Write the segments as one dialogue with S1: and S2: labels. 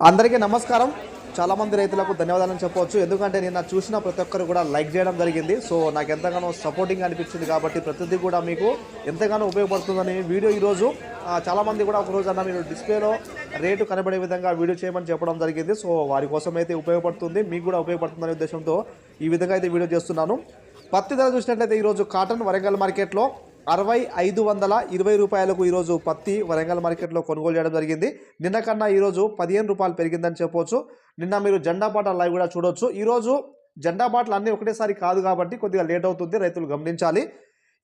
S1: అందరికీ నమస్కారం. చాలా మంది రైతులకు ధన్యవాదాలు చెప్పవచ్చు. ఎందుకంటే నిన్న చూసిన ప్రతి ఒక్కరు కూడా లైక్ చేయడం జరిగింది. సో నాకు ఎంతగానో సపోర్టింగ్ అనిపించింది కాబట్టి ప్రతిదీ కూడా మీకు ఎంతగానో ఉపయోగపడుతుందని వీడియో ఈరోజు చాలామంది కూడా ఒక రోజు అన్న మీరు డిస్ప్లేలో రేటు కనబడే విధంగా వీడియో చేయమని చెప్పడం జరిగింది. సో వారి కోసం అయితే ఉపయోగపడుతుంది. మీకు కూడా ఉపయోగపడుతుందనే ఉద్దేశంతో ఈ విధంగా అయితే వీడియో చేస్తున్నాను. పత్తి ధర చూసినట్లయితే ఈరోజు కాటన్ వరంగల్ మార్కెట్లో అరవై ఐదు వందల ఇరవై రూపాయలకు ఈరోజు పత్తి వరంగల్ మార్కెట్లో కొనుగోలు చేయడం జరిగింది. నిన్న కన్నా ఈరోజు పదిహేను రూపాయలు పెరిగిందని చెప్పవచ్చు నిన్న మీరు జెండా పాట లైవ్ కూడా చూడొచ్చు. ఈరోజు జెండా బాటలు అన్నీ ఒకటేసారి కాదు కాబట్టి కొద్దిగా లేట్ అవుతుంది. రైతులు గమనించాలి.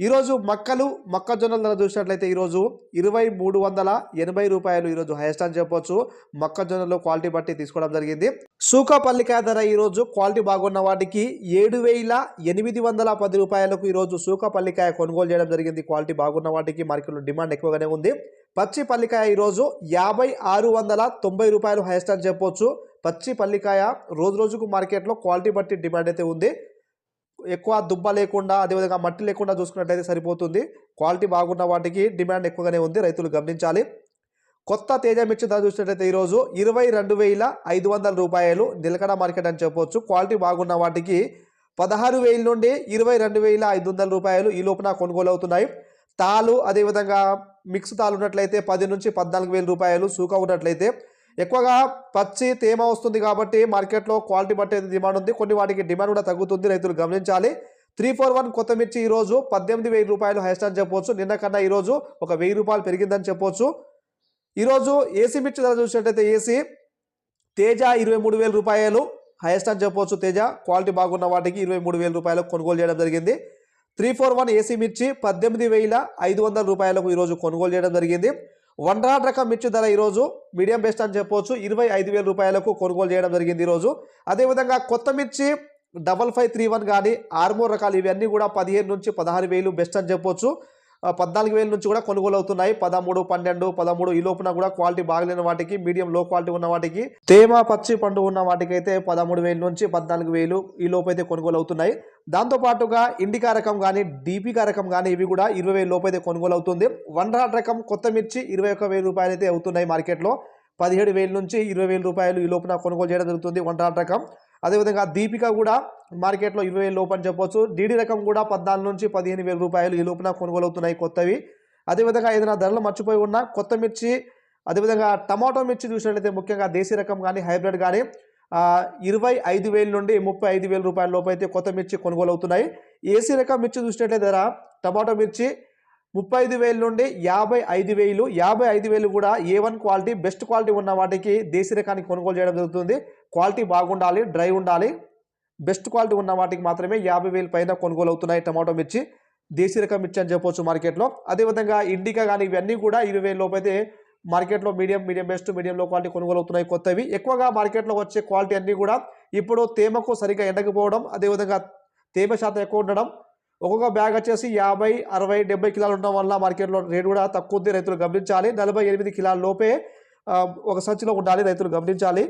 S1: ఈరోజు మక్కలు మొక్కజొన్నల ధర చూసినట్లయితే ఈరోజు ఇరవై మూడు వందల ఎనభై రూపాయలు ఈరోజు హైయెస్ట్ అని చెప్పొచ్చు. మొక్కజొన్నలు క్వాలిటీ బట్టి తీసుకోవడం జరిగింది. సూకపల్లికాయ ధర ఈరోజు క్వాలిటీ బాగున్న వాటికి ఏడు వేల ఎనిమిది వందల పది రూపాయలకు ఈరోజు సూకపల్లికాయ కొనుగోలు చేయడం జరిగింది. క్వాలిటీ బాగున్న వాటికి మార్కెట్లో డిమాండ్ ఎక్కువగానే ఉంది. పచ్చి పల్లికాయ ఈరోజు యాభై ఆరు వందల తొంభై రూపాయలు హైయెస్ట్ అని చెప్పొచ్చు. పచ్చి పల్లికాయ రోజు రోజుకు మార్కెట్లో క్వాలిటీ బట్టి డిమాండ్ అయితే ఉంది. ఎక్కువ దుబ్బ లేకుండా అదేవిధంగా మట్టి లేకుండా చూసుకున్నట్లయితే సరిపోతుంది. క్వాలిటీ బాగున్న వాటికి డిమాండ్ ఎక్కువగానే ఉంది రైతులు గమనించాలి. కొత్త తేజ మిర్చి ధర చూసినట్లయితే ఈరోజు ఇరవై రెండు వేల ఐదు వందల రూపాయలు నిలకడ మార్కెట్ అని చెప్పొచ్చు. క్వాలిటీ బాగున్న వాటికి పదహారు వేల నుండి ఇరవై రెండు వేల ఐదు వందల రూపాయలు ఈ లోపున కొనుగోలు అవుతున్నాయి తాలు అదేవిధంగా మిక్స్ తాలు ఉన్నట్లయితే పది నుంచి పద్నాలుగు వేల రూపాయలు సూక ఉన్నట్లయితే ఎక్కువగా పచ్చి తేమ వస్తుంది కాబట్టి మార్కెట్లో క్వాలిటీ బట్టి డిమాండ్ ఉంది. కొన్ని వాటికి డిమాండ్ కూడా తగ్గుతుంది. రైతులు గమనించాలి. త్రీ ఫోర్ వన్ కొత్త మిర్చి ఈరోజు పద్దెనిమిది వెయ్యి రూపాయలు హైస్ట్ అని చెప్పొచ్చు. నిన్న కన్నా ఈరోజు ఒక వెయ్యి రూపాయలు పెరిగిందని చెప్పొచ్చు. ఈరోజు ఏసీ మిర్చి ధర చూసినట్టయితే ఏసీ తేజ ఇరవై మూడు వేల రూపాయలు హైయెస్ట్ అని చెప్పొచ్చు. తేజ క్వాలిటీ బాగున్న వాటికి ఇరవై మూడు వేల రూపాయలకు కొనుగోలు చేయడం జరిగింది. త్రీ ఫోర్ వన్ ఏసీ మిర్చి పద్దెనిమిది వేల ఐదు వందల రూపాయలకు ఈరోజు కొనుగోలు చేయడం జరిగింది. వన్ రాడ్ రకం మిర్చి ధర ఈరోజు మీడియం బెస్ట్ అని చెప్పొచ్చు. ఇరవై ఐదు వేల రూపాయలకు కొనుగోలు చేయడం జరిగింది ఈరోజు. అదేవిధంగా కొత్త మిర్చి డబల్ ఫైవ్ త్రీ వన్ కానీ ఆర్మోర్ రకాలు ఇవన్నీ కూడా పదిహేను నుంచి పదహారు వేలు బెస్ట్ అని చెప్పొచ్చు. పద్నాలుగు వేల నుంచి కూడా కొనుగోలు అవుతున్నాయి. పదమూడు పన్నెండు పదమూడు ఈ లోపున కూడా క్వాలిటీ బాగలేని వాటికి మీడియం లో క్వాలిటీ ఉన్న వాటికి తేమ పచ్చి పండు ఉన్న వాటికి అయితే పదమూడు వేల నుంచి పద్నాలుగు వేలు ఈ లోపు అయితే కొనుగోలు అవుతున్నాయి. దాంతో పాటుగా ఇండికా రకం కానీ డీపీకా రకం కానీ ఇవి కూడా ఇరవై వేల లోపు అయితే కొనుగోలు అవుతుంది. వన్ రాడ్ రకం కొత్త మిర్చి ఇరవై ఒక్క వేల రూపాయలు అయితే అవుతున్నాయి మార్కెట్లో. పదిహేడు వేల నుంచి ఇరవై వేల రూపాయలు ఈ లోపున కొనుగోలు చేయడం జరుగుతుంది వన్ రాడ్ రకం. అదేవిధంగా దీపిక కూడా మార్కెట్లో ఇరవై వేల లోపు అని చెప్పొచ్చు. డీడీ రకం కూడా పద్నాలుగు నుంచి పదిహేను వేల రూపాయలు ఈ లోపున కొనుగోలు అవుతున్నాయి కొత్తవి. అదేవిధంగా ఏదైనా ధరలు మర్చిపోయి ఉన్న కొత్త మిర్చి అదేవిధంగా టమాటో మిర్చి చూసినట్లయితే ముఖ్యంగా దేశీ రకం కానీ హైబ్రిడ్ కానీ ఇరవై ఐదు వేల నుండి ముప్పై ఐదు వేల రూపాయల లోపు అయితే కొత్త మిర్చి కొనుగోలు అవుతున్నాయి ఏసీ రకం మిర్చి చూసినట్లయితే ధర టమాటో మిర్చి ముప్పై ఐదు వేల నుండి యాభై ఐదు వేలు. యాభై ఐదు వేలు కూడా A one quality best quality ఉన్న వాటికి దేశీ రకానికి కొనుగోలు చేయడం జరుగుతుంది. క్వాలిటీ బాగుండాలి డ్రై ఉండాలి. బెస్ట్ క్వాలిటీ ఉన్న వాటికి మాత్రమే యాభై వేలు పైన కొనుగోలు అవుతున్నాయి టమాటో మిర్చి. దేశీ రకం మిర్చి అని చెప్పొచ్చు మార్కెట్లో. అదేవిధంగా ఇండికా కానీ ఇవన్నీ కూడా ఇరవై వేల లోపైతే మార్కెట్లో medium medium best medium low quality కొనుగోలు అవుతున్నాయి కొత్తవి. ఎక్కువగా మార్కెట్లో వచ్చే క్వాలిటీ అన్నీ కూడా ఇప్పుడు తేమకు సరిగ్గా ఎండకపోవడం అదేవిధంగా తేమ శాతం ఎక్కువ ఉండడం. ఒక్కొక్క బ్యాగ్ వచ్చేసి యాభై అరవై డెబ్బై కిలోలు ఉండడం వల్ల మార్కెట్లో రేటు కూడా తక్కువ ఉంది. రైతులు గమనించాలి. నలభై ఎనిమిది కిలోల లోపే ఒక సంచిలో ఉండాలి రైతులు గమనించాలి.